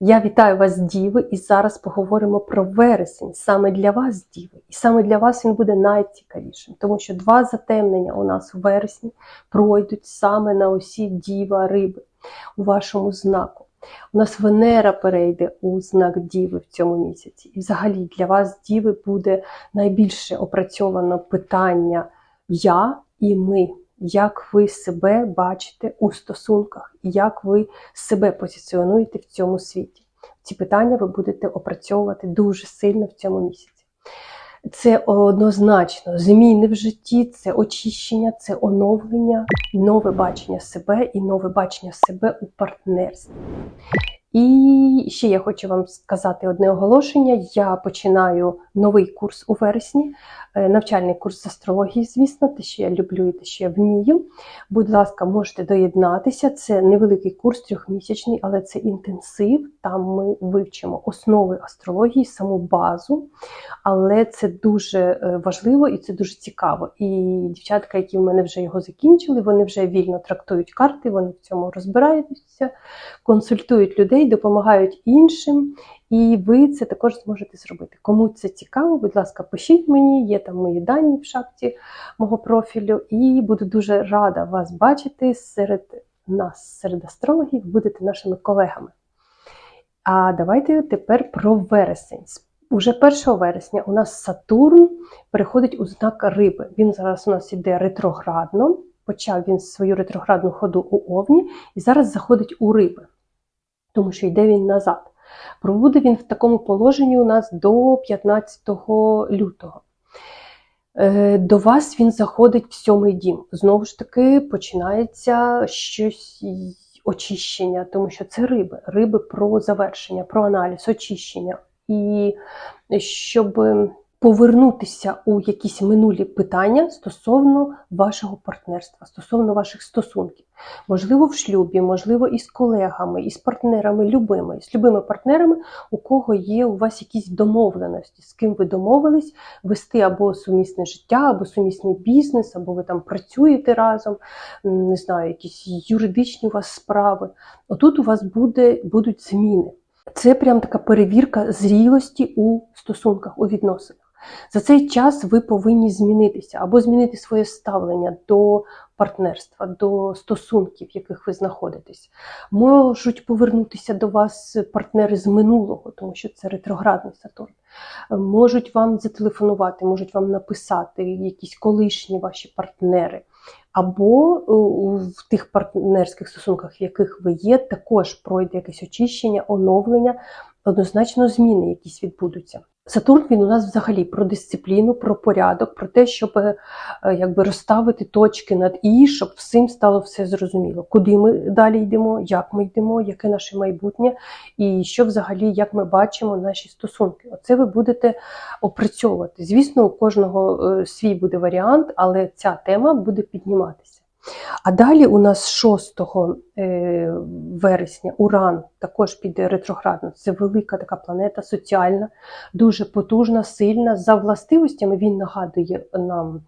Я вітаю вас, діви, і зараз поговоримо про вересень. Саме для вас, діви, і саме для вас він буде найцікавішим, тому що два затемнення у нас у вересні пройдуть саме на осі діва риби у вашому знаку. У нас Венера перейде у знак Діви в цьому місяці. І взагалі для вас, Діви, буде найбільше опрацьовано питання Я і ми. Як ви себе бачите у стосунках, як ви себе позиціонуєте в цьому світі? Ці питання ви будете опрацьовувати дуже сильно в цьому місяці. Це однозначно зміни в житті, це очищення, це оновлення, нове бачення себе і нове бачення себе у партнерстві. І ще я хочу вам сказати одне оголошення. Я починаю новий курс у вересні, е, навчальний курс з астрології, звісно, те, що я люблю і те, що я вмію. Будь ласка, можете доєднатися. Це невеликий курс трьохмісячний, але це інтенсив. Там ми вивчимо основи астрології, саму базу. Але це дуже е, важливо і це дуже цікаво. І дівчатка, які в мене вже його закінчили, вони вже вільно трактують карти, вони в цьому розбираються, консультують людей, допомагають іншим. І ви це також зможете зробити. Кому це цікаво, будь ласка, пишіть мені, є там мої дані в шапці мого профілю, і буду дуже рада вас бачити серед нас, серед астрологів, будете нашими колегами. А давайте тепер про вересень. Уже 1 вересня у нас Сатурн переходить у знак риби. Він зараз у нас іде ретроградно. Почав він свою ретроградну ходу у Овні і зараз заходить у риби, тому що йде він назад. Пробуде він в такому положенні у нас до 15 лютого. Е, до вас він заходить в сьомий дім. Знову ж таки, починається щось очищення, тому що це риби. Риби про завершення, про аналіз, очищення. І щоб повернутися у якісь минулі питання стосовно вашого партнерства, стосовно ваших стосунків. Можливо, в шлюбі, можливо, із колегами, із партнерами, любими, з любими партнерами, у кого є у вас якісь домовленості, з ким ви домовились вести або сумісне життя, або сумісний бізнес, або ви там працюєте разом, не знаю, якісь юридичні у вас справи. Отут у вас буде, будуть зміни. Це прям така перевірка зрілості у стосунках, у відносинах. За цей час ви повинні змінитися або змінити своє ставлення до партнерства, до стосунків, в яких ви знаходитесь. Можуть повернутися до вас партнери з минулого, тому що це ретроградний Сатурн. Можуть вам зателефонувати, можуть вам написати якісь колишні ваші партнери. Або в тих партнерських стосунках, в яких ви є, також пройде якесь очищення, оновлення, однозначно зміни якісь відбудуться. Сатурн він у нас взагалі про дисципліну, про порядок, про те, щоб е, якби розставити точки над і, щоб всім стало все зрозуміло, куди ми далі йдемо, як ми йдемо, яке наше майбутнє, і що взагалі, як ми бачимо наші стосунки. Оце ви будете опрацьовувати. Звісно, у кожного е, свій буде варіант, але ця тема буде підніматися. А далі у нас 6 е, вересня Уран також піде ретроградно. Це велика така планета, соціальна, дуже потужна, сильна. За властивостями він нагадує нам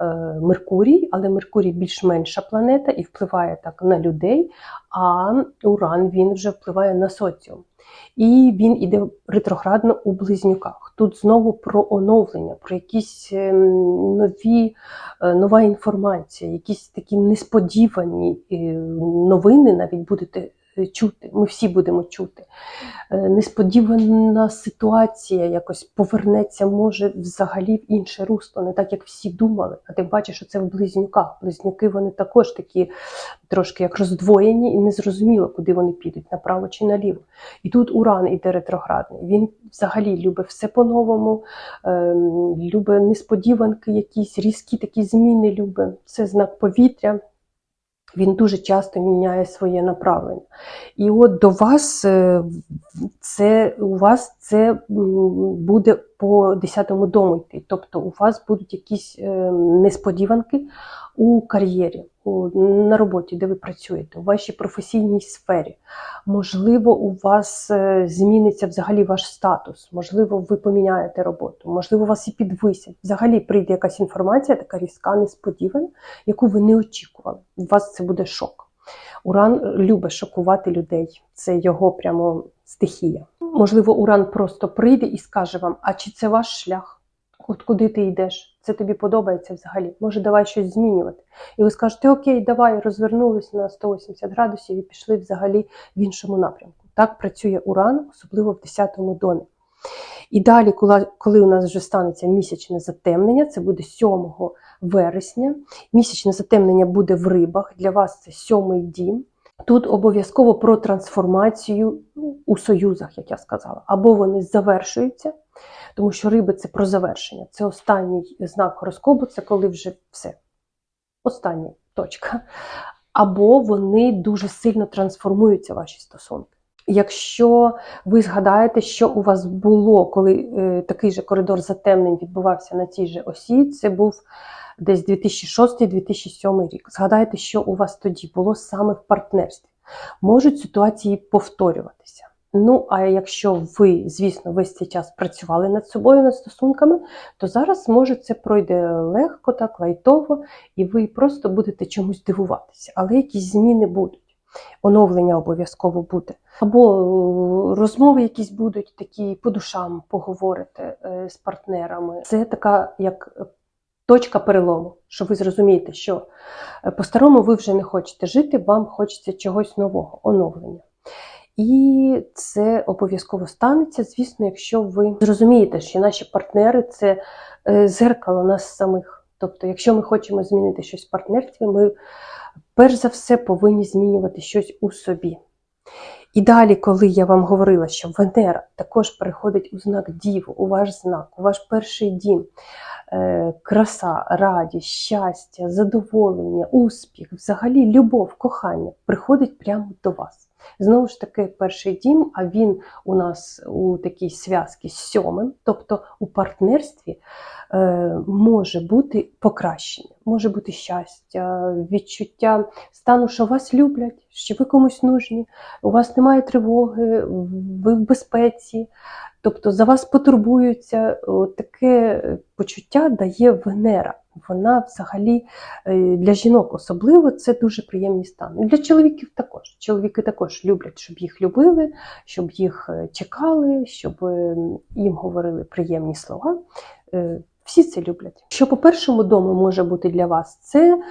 е, Меркурій, але Меркурій більш-менша планета і впливає так на людей, а Уран він вже впливає на соціум. І він іде ретроградно у близнюках. Тут знову про оновлення, про якісь ем, нові, е, нова інформація, якісь такі несподівані е, новини навіть будете чути. Ми всі будемо чути. Е, несподівана ситуація якось повернеться, може, взагалі в інше русло, не так, як всі думали. А ти бачиш, що це в близнюках. Близнюки вони також такі трошки як роздвоєні, і незрозуміло, куди вони підуть, направо чи наліво. І тут Уран іде ретроградний. Він взагалі любить все по-новому, ем, любить несподіванки, якісь різкі такі зміни любить. Це знак повітря. Він дуже часто міняє своє направлення. І от до вас е, це у вас це буде по 10-му дому йти. Тобто у вас будуть якісь е, несподіванки у кар'єрі, на роботі, де ви працюєте, у вашій професійній сфері. Можливо, у вас е, зміниться взагалі ваш статус, можливо, ви поміняєте роботу, можливо, вас і підвисять. Взагалі прийде якась інформація, така різка, несподівана, яку ви не очікували. У вас це буде шок. Уран любить шокувати людей. Це його прямо стихія. Можливо, Уран просто прийде і скаже вам: а чи це ваш шлях? От куди ти йдеш? Це тобі подобається взагалі? Може, давай щось змінювати. І ви скажете, окей, давай, розвернулись на 180 градусів і пішли взагалі в іншому напрямку. Так працює Уран, особливо в 10-му домі. І далі, коли, коли у нас вже станеться місячне затемнення, це буде 7 вересня. Місячне затемнення буде в рибах. Для вас це сьомий дім. Тут обов'язково про трансформацію ну, у союзах, як я сказала, або вони завершуються, тому що риби це про завершення. Це останній знак гороскопу, це коли вже все. Остання точка. Або вони дуже сильно трансформуються, ваші стосунки. Якщо ви згадаєте, що у вас було, коли е, такий же коридор затемнень відбувався на тій же осі, це був десь 2006-2007 рік. Згадайте, що у вас тоді було саме в партнерстві. Можуть ситуації повторюватися. Ну, а якщо ви, звісно, весь цей час працювали над собою, над стосунками, то зараз, може, це пройде легко, так, лайтово, і ви просто будете чомусь дивуватися. Але якісь зміни будуть. Оновлення обов'язково буде. Або е, розмови якісь будуть такі по душам поговорите е, з партнерами. Це така як точка перелому, що ви зрозумієте, що е, по-старому ви вже не хочете жити, вам хочеться чогось нового, оновлення. І це обов'язково станеться, звісно, якщо ви зрозумієте, що наші партнери це е, зеркало нас самих. Тобто, якщо ми хочемо змінити щось в партнерстві, ми перш за все повинні змінювати щось у собі. І далі, коли я вам говорила, що Венера також переходить у знак Діву, у ваш знак, у ваш перший дім, е, краса, радість, щастя, задоволення, успіх, взагалі любов, кохання приходить прямо до вас. Знову ж таки, перший дім, а він у нас у такій зв'язці з сьомим, тобто у партнерстві е, може бути покращення, може бути щастя, відчуття стану, що вас люблять, що ви комусь нужні, у вас немає тривоги, ви в безпеці. Тобто за вас потурбуються, таке почуття дає Венера. Вона взагалі е, для жінок особливо це дуже приємні стани. Для чоловіків також. Чоловіки також люблять, щоб їх любили, щоб їх е, чекали, щоб е, їм говорили приємні слова. Всі це люблять. Що по першому дому може бути для вас, це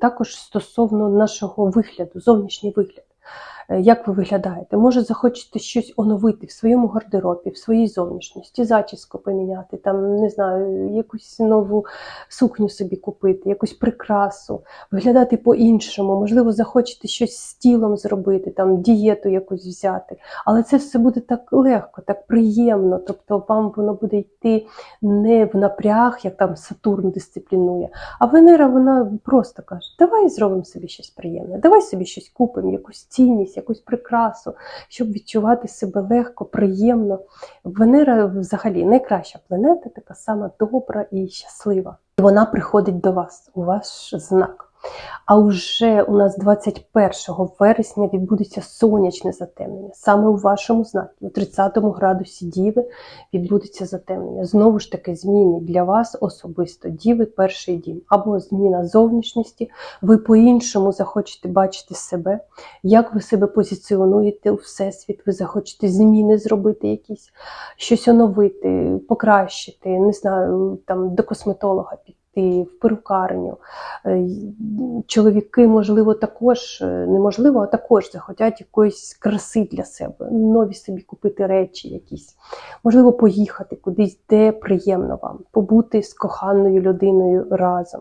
також стосовно нашого вигляду, зовнішній вигляд. Е, як ви виглядаєте. Може, захочете щось оновити в своєму гардеробі, в своїй зовнішності, зачіску поміняти, там, не знаю, якусь нову сукню собі купити, якусь прикрасу, виглядати по-іншому, можливо, захочете щось з тілом зробити, там, дієту якусь взяти. Але це все буде так легко, так приємно. Тобто вам воно буде йти не в напряг, як там Сатурн дисциплінує, а Венера вона просто каже: давай зробимо собі щось приємне, давай собі щось купимо, якусь цінність якусь прикрасу, щоб відчувати себе легко, приємно. Венера взагалі найкраща планета, така сама добра і щаслива. І вона приходить до вас, у ваш знак. А вже у нас 21 вересня відбудеться сонячне затемнення. Саме у вашому знакі, у 30 градусі Діви, відбудеться затемнення. Знову ж таки, зміни для вас особисто Діви, перший дім. Або зміна зовнішності, ви по-іншому захочете бачити себе, як ви себе позиціонуєте у всесвіт, ви захочете зміни зробити, якісь, щось оновити, покращити, не знаю, там до косметолога піти піти в перукарню. Е, чоловіки, можливо, також е, неможливо, а також захотять якоїсь краси для себе, нові собі купити речі якісь. Можливо, поїхати кудись, де приємно вам, побути з коханою людиною разом.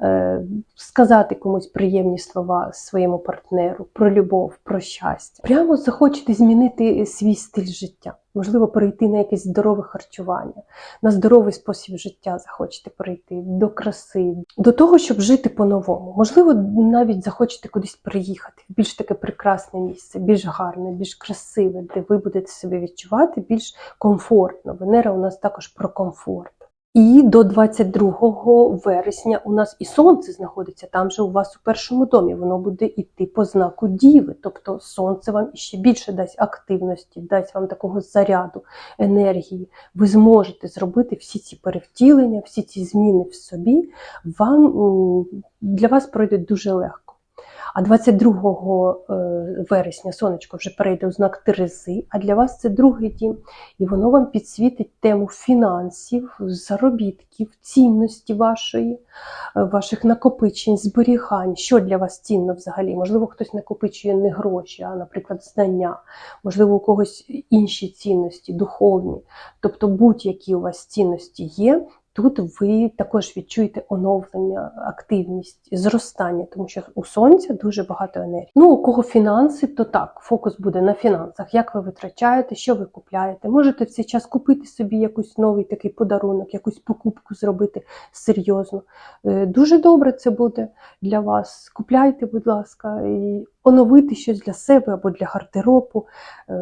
Е, сказати комусь приємні слова своєму партнеру про любов, про щастя. Прямо захочете змінити свій стиль життя. Можливо, перейти на якесь здорове харчування, на здоровий спосіб життя захочете перейти, до краси, до того, щоб жити по-новому. Можливо, навіть захочете кудись приїхати в більш таке прекрасне місце, більш гарне, більш красиве, де ви будете себе відчувати більш комфортно. Венера у нас також про комфорт. І до 22 вересня у нас і сонце знаходиться там же у вас у першому домі. Воно буде йти по знаку Діви. Тобто сонце вам ще більше дасть активності, дасть вам такого заряду, енергії. Ви зможете зробити всі ці перевтілення, всі ці зміни в собі. Вам для вас пройдуть дуже легко. А 22 е, вересня сонечко вже перейде у знак Терези, а для вас це другий дім, і воно вам підсвітить тему фінансів, заробітків, цінності вашої, е, ваших накопичень, зберігань. Що для вас цінно взагалі? Можливо, хтось накопичує не гроші, а, наприклад, знання, можливо, у когось інші цінності, духовні. Тобто будь-які у вас цінності є, тут ви також відчуєте оновлення, активність, зростання, тому що у сонця дуже багато енергії. Ну, у кого фінанси, то так, фокус буде на фінансах. Як ви витрачаєте, що ви купляєте? Можете в цей час купити собі якийсь новий такий подарунок, якусь покупку зробити серйозно. Е, Дуже добре це буде для вас. Купляйте, будь ласка, і оновити щось для себе або для гардеробу, е,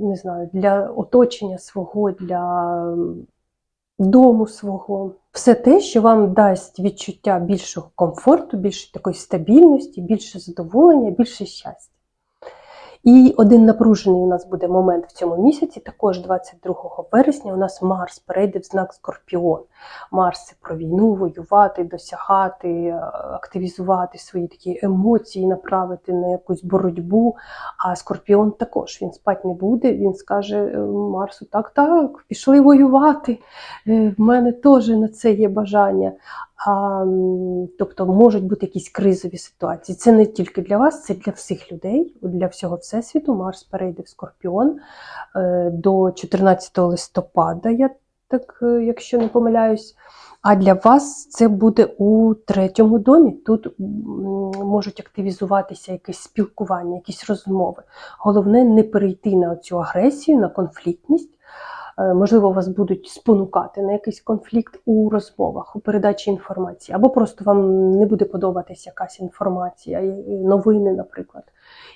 не знаю, для оточення свого, для дому свого. Все те, що вам дасть відчуття більшого комфорту, більше такої стабільності, більше задоволення, більше щастя. І один напружений у нас буде момент в цьому місяці, також 22 вересня, у нас Марс перейде в знак Скорпіон. Марс це про війну, воювати, досягати, активізувати свої такі емоції, направити на якусь боротьбу. А Скорпіон також він спать не буде. Він скаже е, Марсу: так, так, пішли воювати. Е, В мене теж на це є бажання. Тобто можуть бути якісь кризові ситуації. Це не тільки для вас, це для всіх людей, для всього всесвіту. Марс перейде в Скорпіон е, до 14 листопада, я так, е, якщо не помиляюсь. А для вас це буде у третьому домі. Тут можуть активізуватися якесь спілкування, якісь розмови. Головне не перейти на цю агресію, на конфліктність. Е, Можливо, вас будуть спонукати на якийсь конфлікт у розмовах, у передачі інформації, або просто вам не буде подобатися якась інформація, новини, наприклад,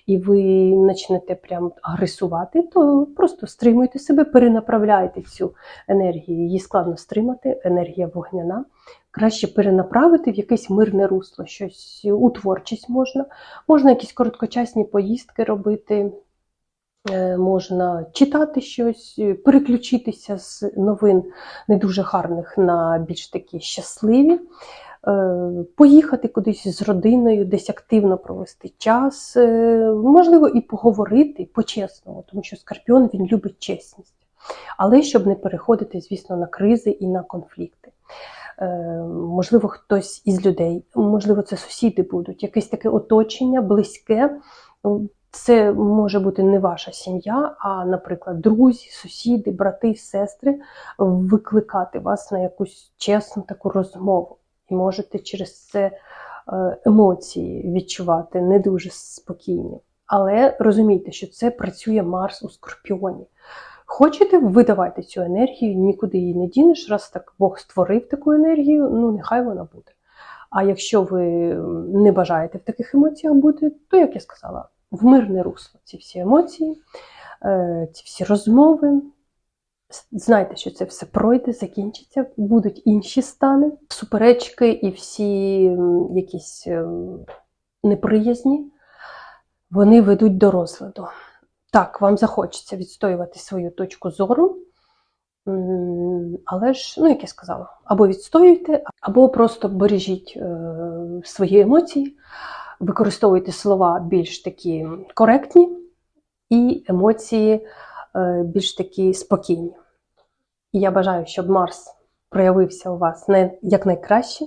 і ви почнете прям агресувати, то просто стримуйте себе, перенаправляйте цю енергію. Її складно стримати, енергія вогняна. Краще перенаправити в якесь мирне русло, щось у творчість можна. Можна якісь короткочасні поїздки робити. Е, Можна читати щось, е, переключитися з новин не дуже гарних на більш такі щасливі, Е, поїхати кудись з родиною, десь активно провести час, можливо, і поговорити по-чесному, тому що Скорпіон він любить чесність. Але щоб не переходити, звісно, на кризи і на конфлікти. Можливо, хтось із людей, можливо, це сусіди будуть, якесь таке оточення близьке. Це може бути не ваша сім'я, а, наприклад, друзі, сусіди, брати, сестри викликати вас на якусь чесну таку розмову. І можете через це е, емоції відчувати не дуже спокійні. Але розумійте, що це працює Марс у Скорпіоні. Хочете, видавайте цю енергію, нікуди її не дінеш, раз так Бог створив таку енергію, ну нехай вона буде. А якщо ви не бажаєте в таких емоціях бути, то, як я сказала, в мирне русло ці всі емоції, е, ці всі розмови. Знайте, що це все пройде, закінчиться, будуть інші стани, суперечки і всі якісь ем, неприязні, вони ведуть до розладу. Так, вам захочеться відстоювати свою точку зору, але ж, ну, як я сказала, або відстоюйте, або просто бережіть е, свої емоції, використовуйте слова більш такі коректні, і емоції е, більш такі спокійні. І я бажаю, щоб Марс проявився у вас не якнайкраще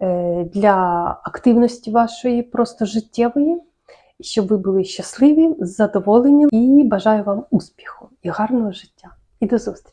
е, для активності вашої просто життєвої, щоб ви були щасливі, задоволені і бажаю вам успіху і гарного життя. І до зустрічі!